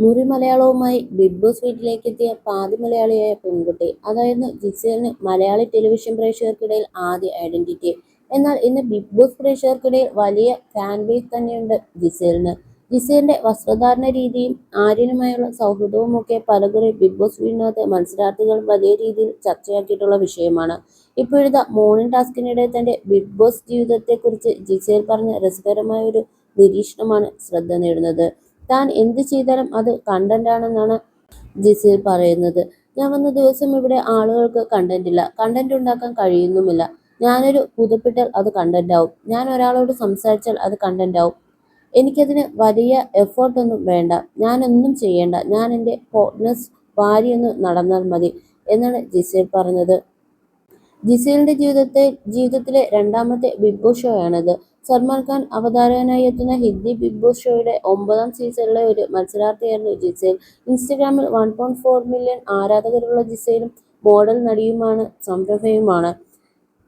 മുറി മലയാളവുമായി big boss വീട്ടിലേക്ക് എത്തിയ പാതി മലയാളിയായ പെൺകുട്ടി. അതായിരുന്നു ജിസേലിന് മലയാളി ടെലിവിഷൻ പ്രേക്ഷകർക്കിടയിൽ ആദ്യ ഐഡന്റിറ്റി. എന്നാൽ ഇന്ന് ബിഗ് ബോസ് പ്രേക്ഷകർക്കിടയിൽ വലിയ ഫാൻ ബേസ് തന്നെയുണ്ട് ജിസേലിന്. ജിസേലിന്റെ വസ്ത്രധാരണ രീതിയും ആര്യനുമായുള്ള സൗഹൃദവും ഒക്കെ പലകുറി ബിഗ് ബോസ് വീടിനകത്ത് മത്സരാർത്ഥികൾ വലിയ രീതിയിൽ ചർച്ചയാക്കിയിട്ടുള്ള വിഷയമാണ്. ഇപ്പോഴത്തെ മോർണിംഗ് ടാസ്കിനിടെ തന്റെ ബിഗ് ബോസ് ജീവിതത്തെക്കുറിച്ച് ജിസേൽ പറഞ്ഞ രസകരമായ ഒരു നിരീക്ഷണമാണ് ശ്രദ്ധ നേടുന്നത്. താൻ എന്ത് ചെയ്താലും അത് കണ്ടന്റ് ആണെന്നാണ് ജിസിൽ പറയുന്നത്. ഞാൻ വന്ന ദിവസം ഇവിടെ ആളുകൾക്ക് കണ്ടന്റ് ഇല്ല. കണ്ടന്റ് ഉണ്ടാക്കാൻ കഴിയുന്നുമില്ല. ഞാനൊരു പുതുപ്പിട്ടാൽ അത് കണ്ടന്റ് ആവും. ഞാൻ ഒരാളോട് സംസാരിച്ചാൽ അത് കണ്ടന്റ് ആവും. എനിക്കതിന് വലിയ എഫേർട്ടൊന്നും വേണ്ട. ഞാനൊന്നും ചെയ്യേണ്ട. ഞാൻ എന്റെ പോട്ട്നസ് വാരിയൊന്ന് നടന്നാൽ മതി എന്നാണ് ജിസേൽ പറഞ്ഞത്. ജിസേലിന്റെ ജീവിതത്തെ ജീവിതത്തിലെ രണ്ടാമത്തെ ബിഗ് ബോസ് ഷോയാണിത് സൽമാൻ ഖാൻ അവതാരകനായി എത്തുന്ന ഹിന്ദി ബിഗ് ബോസ് ഷോയുടെ ഒമ്പതാം സീസണിലെ ഒരു മത്സരാർത്ഥിയായിരുന്നു ജിസേൽ. ഇൻസ്റ്റഗ്രാമിൽ വൺ പോയിന്റ് ഫോർ മില്യൺ ആരാധകരുള്ള ജിസേലും മോഡൽ നടിയുമാണ് സംരംഭയുമാണ്.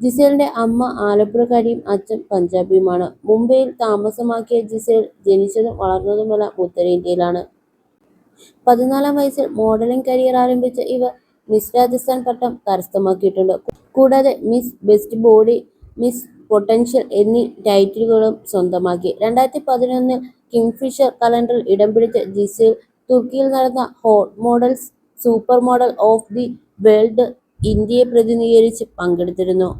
ജിസേലിന്റെ അമ്മ ആലപ്പുഴക്കാരിയും അച്ഛൻ പഞ്ചാബിയുമാണ്. മുംബൈയിൽ താമസമാക്കിയ ജിസേൽ ജനിച്ചതും വളർന്നതുമെല്ലാം ഉത്തരേന്ത്യയിലാണ്. പതിനാലാം വയസ്സിൽ മോഡലിംഗ് കരിയർ ആരംഭിച്ച ഇവർ മിസ് രാജസ്ഥാൻ പട്ടം കരസ്ഥമാക്കിയിട്ടുണ്ട്. കൂടാതെ miss best body miss potential എന്നീ ടൈറ്റിലുകളും സ്വന്തമാക്കി. രണ്ടായിരത്തി പതിനൊന്നിൽ കിങ്ഫിഷർ കലണ്ടറിൽ ഇടം പിടിച്ച ജിസേൽ തുർക്കിയിൽ നടന്ന hot models super model of the world ഇന്ത്യയെ പ്രതിനിധീകരിച്ച് പങ്കെടുത്തിരുന്നു.